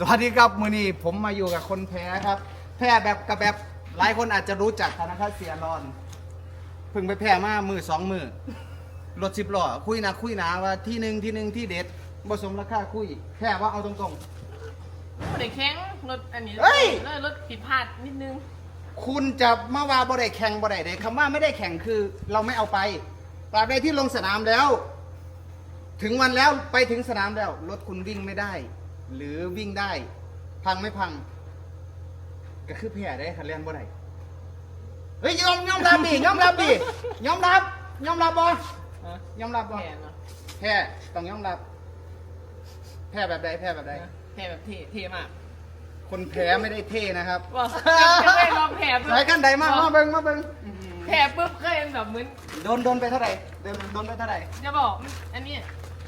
สวัสดีครับมือนี้ผมมาอยู่กับคนแพ้ครับ แพ้แบบกับแบบหลายคนอาจจะรู้จักนะครับเสียรอนเพิ่งไปแพ้มามือสองมือรถสิบล้อคุยนะคุยนะว่าที่หนึ่งที่หนึ่งที่เด็ดผสมราคาคุย แพ้ว่าเอาตรงรถเด็กแข็งรถอันนี้เฮ้ย รถรถผิดพลาดนิดนึงๆ คุณจะมาว่าบ่ได้แข่งบ่ได้เด้คำว่าไม่ได้แข่งคือเราไม่เอาไปตราบใดที่ลงสนามแล้ว ถึงวันแล้วไปถึงสนามแล้วรถคุณวิ่งไม่ได้ หรือวิ่งได้ พังไม่พัง ก็คือแพ้ได้คันเล่นบ่ได้เฮ้ยยอมยอมรับดิยอมรับดิยอมรับยอมรับบ่ยอมรับบ่แผ่เนาะแพ้ต้องยอมรับ แพ้แบบใดแพ้แบบใดแผ่แบบเท่เท่มาก คนแพ้ไม่ได้เท่นะครับว่าจะไม่ลองแผ่ปุ๊บไหนกันใดมามาเบิ่งมาเบิ่งแผ่ปุ๊บเคยเห็นแบบเหมือนโดนโดนไปเท่าไหร่โดนโดนไปเท่าไหร่จะบอกอันนี้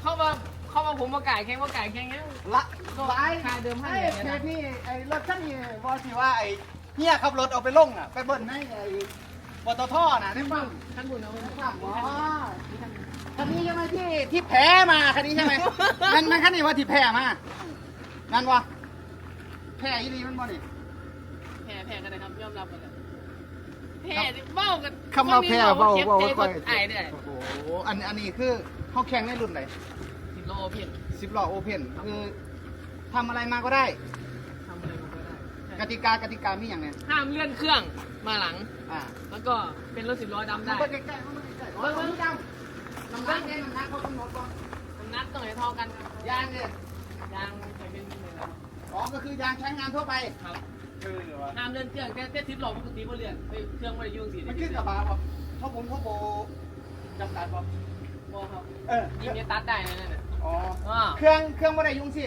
เข้ามา เข้ามาผมมาไก่แข่งมาไก่แข่งยังละก็ไอ้ค่าเดิมให้ไอ้เนี่ยเพนะจนี่ไอ้รถคันนี้บอสิว่าไอ้เฮียขับรถเอาไปลงอะ ไปเบิ้ลให้ไอ้ปตทน่ะนี่บ้างท่านบุญเอาไว้นะถามว่าคันนี้ใช่ไหมที่ที่แพ้มาคันนี้ใช่ไหมนั่นมันคันนี้ว่าที่แพ้มานั่นวะแพ้อีนี่มันบ่นี่แผ่แผ่กันเลยครับยอมรับกันเลยแผ่เบ้ากันคำว่าแพ้เบาเบาเบาไปไอ้เนี่ยโอ้โหอันอันนี้คือเขาแข่งในรุ่นไหน สิบโลเพ่นสิบล้อโอเพนคือทำอะไรมาก็ได้ ทำอะไรมันก็ได้กติกากติกามีอย่างเนี้ยห้ามเลื่อนเครื่องมาหลัง อ่าแล้วก็เป็นรถสิบล้อดำได้เข้าไปใกล้ๆเข้าไปใกล้ๆเบิ้งเบิ้งจำน้ำหนักเนี่ยน้ำหนักเขากำหนดก่อนน้ำหนักต้องให้เท่ากันครับยางเนี่ยยางจะเป็นยังไงครับอ๋อก็คือยางใช้งานทั่วไปครับเออวะห้ามเลื่อนเครื่องแค่แค่ทิปหลอกปกติบ่เลื่อนเอ้ยเครื่องไม่ได้ยุ่งสิมันขึ้นกับบาร์ป่ะเขาผมเขาโบจำกัดป่ะบ่ครับเออ ยิงจะตัดได้นะนั่นน่ะ อ๋อ อ่า เครื่องเครื่องไม่ได้ยุ่งสิ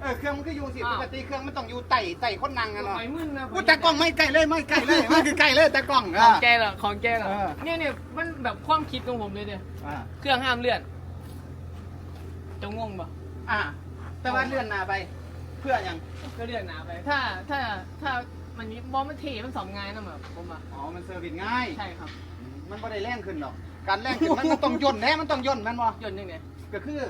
เออเครื่องมันคือยุ่งสิอ้าว ปกติเครื่องมันต้องอยู่ไต่ไต่คนนั่งกันเนาะไฟมึนนะพูดแต่กล้องไม่ไกลเลยไม่ไกลเลยมันคือไกลเลยแต่กล้องขอะ องแกเหรอของแกเหรอเออ เนี่ยเนี่ยมันแบบความคิดของผมเลยเนี่ยอ่าเครื่องห้ามเลื่อนจะงงป่ะอ่าแต่ว่าเลื่อนหน้าไป เพื่อยังก็เลื่อนหนาไป ถ้าถ้าถ้ามันนี้บอลมันเทมันสองงานนะแบบผมอะอ๋อมันเซอร์วิสง่าย ใช่ครับมันไม่ได้แรงขึ้นหรอก การแรงขึ้นมันมันต้องย่นแน่มันต้องย่นแม่นบ่ยนต์ยังไง ก็คือ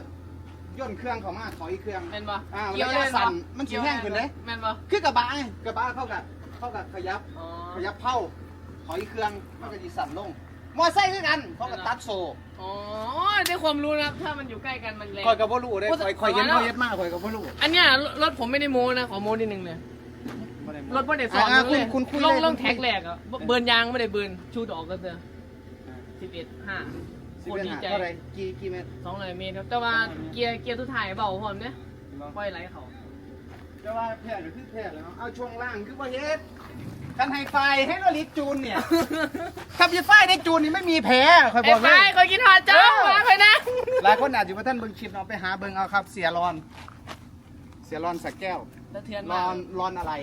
ย่นเครื่องเขามาถอยเครื่องแม่นป่ะอ่าระยะสั้นมันสิแห้งขึ้นเด้แม่นป่ะคือกระบะไงกระบะเข้ากับเข้ากับขยับอ๋อขยับเผาถอยเครื่องมันก็สิสั่นลง มอไซค์คือกันเขาก็ตัดโซ่อ๋อได้ความรู้นะครับถ้ามันอยู่ใกล้กันมันแรงคอยกับบ่รู้เด้โอ้คอยคอยเห็นแต่ว่าเขาเฮ็ดมากคอยกับบ่รู้อันเนี้ยรถรถผมไม่ได้โม้นะขอโม้นิดนึงเลยบ่ได้รถไม่ได้สอนอ่าเลยคุณคุณคุยลงเลยลงคุณคุยแท็กแรกอะเบิร์นยางไม่ได้เบิร์นชูดออกก็เจอสิบเอ็ดห้าสิ โคบตรเอ็ดดีหาใจ เท่าไหร่กี่กี่เมตรสองร้อยเมตรครับ แต่ว่าเกียร์เกียร์ทุกถ่ายเบาพร้อมเนี่ยปล่อยไหลเขาจะว่าแพ้ก็คือแพ้แล้วเนาะเอาช่วงล่างคือบ่เฮ็ดกันให้ไฟให้เราลิดจูนเนี่ยถ้ามีไฟได้จูนนี่ไม่มีแพ้คอยบไอ้อกเลไฟยคอยกินหอดเจ้าเออมาคอยนะหลายคนอาจจะว่าท่านเบิ่งคลิปเนาะไปหาเบิ่งเอาครับ เสียรอน เสียรอนสักแก้ว สะเทือนรมาอก นรอนอะไร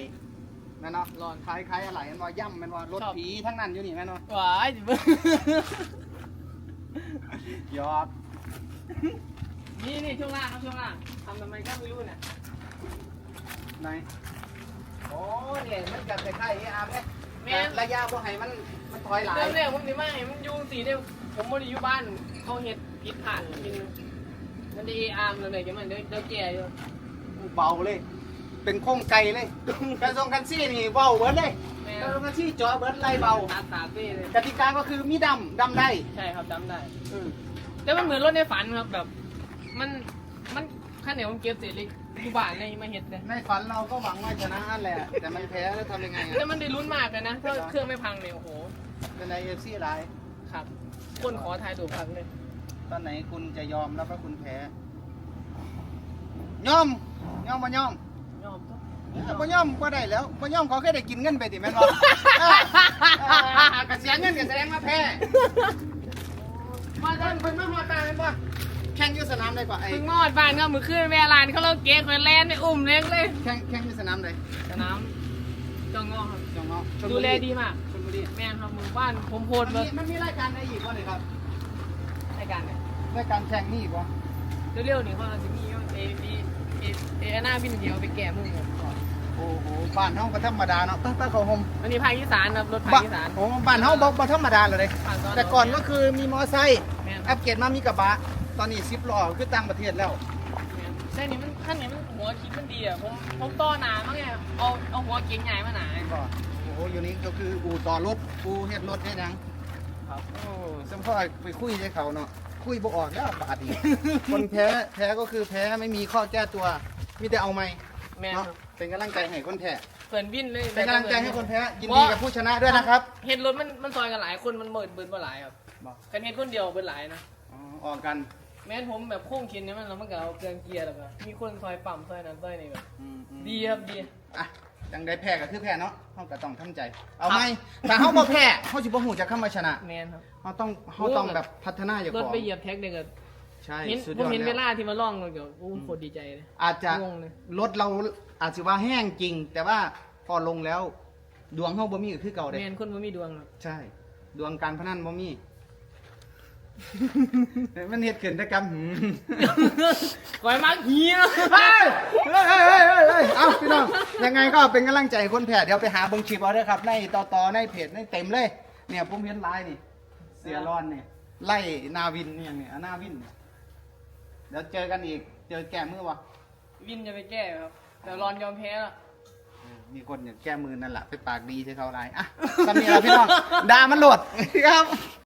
นั่นเนาะรอนคล้ายคล้ายอะไรมันว่าย่ำมันว่ารถชอบ ผีทั้งนั้นอยู่นี่แม่นเนาะหวายจิบ ยอดนี่นี่ช่วงล่างครับช่วงล่างทำทำไมก็ไม่รู้เนี่ยไหนโอ้เนี่ยมันกับคล้ายๆไอ้อาร์มเนี่ยแม่นระยะบ่ให้มันมันถอยหลายเริ่มแรกผมนี่มาเห็นมันอยูสีเนี่ยผมไม่ได้อยู่บ้านเขาเห็ดผิดพลาดจริงๆมันได้อาร์มเลยกันมันเดี๋ยวเดี๋ยวแก่อยู่เบาเลย เป็นโค้งไกลเลยการทรงคันซี่นี่เบาเบิร์ดเลยแม่การทรงคันซี่จอเบิร์ดไล่เบาตาตาเป้เลยกติกาก็คือมีดำดำได้ใช่ครับจำได้ อืมแต่มันเหมือนรถในฝันครับแบบ มันมันขั้นเหนียวมันเก็บเศษเล็กทุกบ้านในมาเห็ดเลยในฝันเราก็หวังว่าชนะนั่นแหละ แต่มันแพ้แล้วทำยังไงแต่อะมันได้ลุ้นมากเลยนะถ้าเครื่องไม่พังเนี่ยโอ้โหเป็นในเอฟซีไลน์ครับคนขอถ่ายดูพังเลยตอนไหนคุณจะยอมแล้วก็คุณแพ้ยอมยอมมายอมยอมทุกบ่ยอมก็ได้แล้วบ่ยอมเขาแค่ได้กินเงินไปติแม่นบ่ เออเออกระเสียเงินก็แสดงว่าแพ้ มา เพิ่ ท่าน นเพิ่นมาฮอดตา แม่นบ่แข่งอยู่สนามใดกว่าไอ้เพิ่งมอดบ้านก็มือขึ้นแม่ลานเขาเราเก๊กคอยแลนไปอุ้มเล็กเลยแข่งแข่งอยู่สนามใดสนามจองงอครับจองเนาะชลบุรีดูแลดีมาก ชลบุรีแม่นครับหมู่บ้านผมโพมัดนเบิมีร์มันมีรายการใดอีกบ่นี่ครับรายการเนี่ยรายการแข่งนี่อีกบ่เร็วๆนี่เขาจะมีเอเอเอเอหน้าบินเดียวไปแก่มึงครับ โอ้โหบ้านเฮาก็ธรรมดาเนาะไปไปเข้าโฮมวันนี้ภาคอีสานครับรถภาคบ้านอีสานโอ้บ้านเฮาบ่บ่ธรรมดาเลยผ่านแต่ก่อนก็คือมีมอไซค์แม่นอัปเกรดมามีกระบะ ตอนนี้10ล้อคือต่างประเทศแล้วแม่นใช่นี่มันขั้นนี้มันหัวหัวคิดมันดีอะผมผมต่อหนามั้งไงเอาเอาหัวเก่งใหญ่มาหนาก็โอ้โหอยู่นี้ก็คืออู่ต่อรถอู่เฮ็ดรถเฮ็ดหยังครับโอ้สมพ่อไปคุยใช้เขาเนาะคุยบ่ออกแล้วบาดอีก คนแพ้แพ้ก็คือแพ้ไม่มีข้อแก้ตัว มีแต่เอาไม่ แม่นเนาะครับ เป็นกำลังใจให้คนแพ้เปิดวินเลยเป็นกำลังใจให้คนแพ้ยินดีกับผู้ชนะด้วยนะครับเห็นรถมันมันซอยกันหลายคนมันเบิดเบิดบ่หลายครับบอกกันเห็นคนเดียวเบิดหลายนะอ๋อออกกันแม้นผมแบบโค้งเข็นเนี่ยมันแล้วมันก็เอาเครื่องเกียร์แล้วก็มีคนซอยปั๊มซอยนั้นซอยนี้แบบอืมอืมดีครับดีอะจังได้แพ้ก็คือแพ้เนาะเฮาก็ต้องทำใจ เอาไหมแต่เฮาบ่แพ้เฮาสิบ่ฮู้จักคำว่าชนะแมนครับเฮาต้องเฮาต้องแบบพัฒนาอย่างรถของไปเหยียบแท็กเด็กก็ใช่เห็นสุดผยมอดเห็นเวแล้วลาที่มาล่องก็โอ้โคตรดีใจเลยอาจจะงงเลยรถเรา อาจจะว่าแห้งจริง แต่ว่าพอลงแล้ว ดวงเฮาบ่มีก็คือเก่าเด้แมนคนมันมีดวงครับใช่ ดวงการพนันบ่มี มันเฮ็ดขึ้นแต่กรรมหืมก่อยมากเฮียเฮ้ยเฮ้ยเฮ้ยเฮ้ยเฮ้ยเฮ้ยเอาพี่น้องยังไงก็เป็นกำลังใจให้คนแพ้เดี๋ยวไปหาเบิ่งคลิปเอาเด้อครับ ในต่อต่อในเพจในเต็มเลย เนี่ยผมเห็นไลน์นี่ เสียร้อนเนี่ยไล่นาวินเนี่ยเนี่ยนาวินเนี่ยเดี๋ยวเจอกันอีก เจอแก้มือวะ วินจะไปแก้ครับ แต่รอนยอมแพ้แล้วมีคนอย่างแก้มือนั่นแหละไปปากดีใช้เขาไลน์อะตอนนี้เราพี่น้องด่ามันโหลดครับ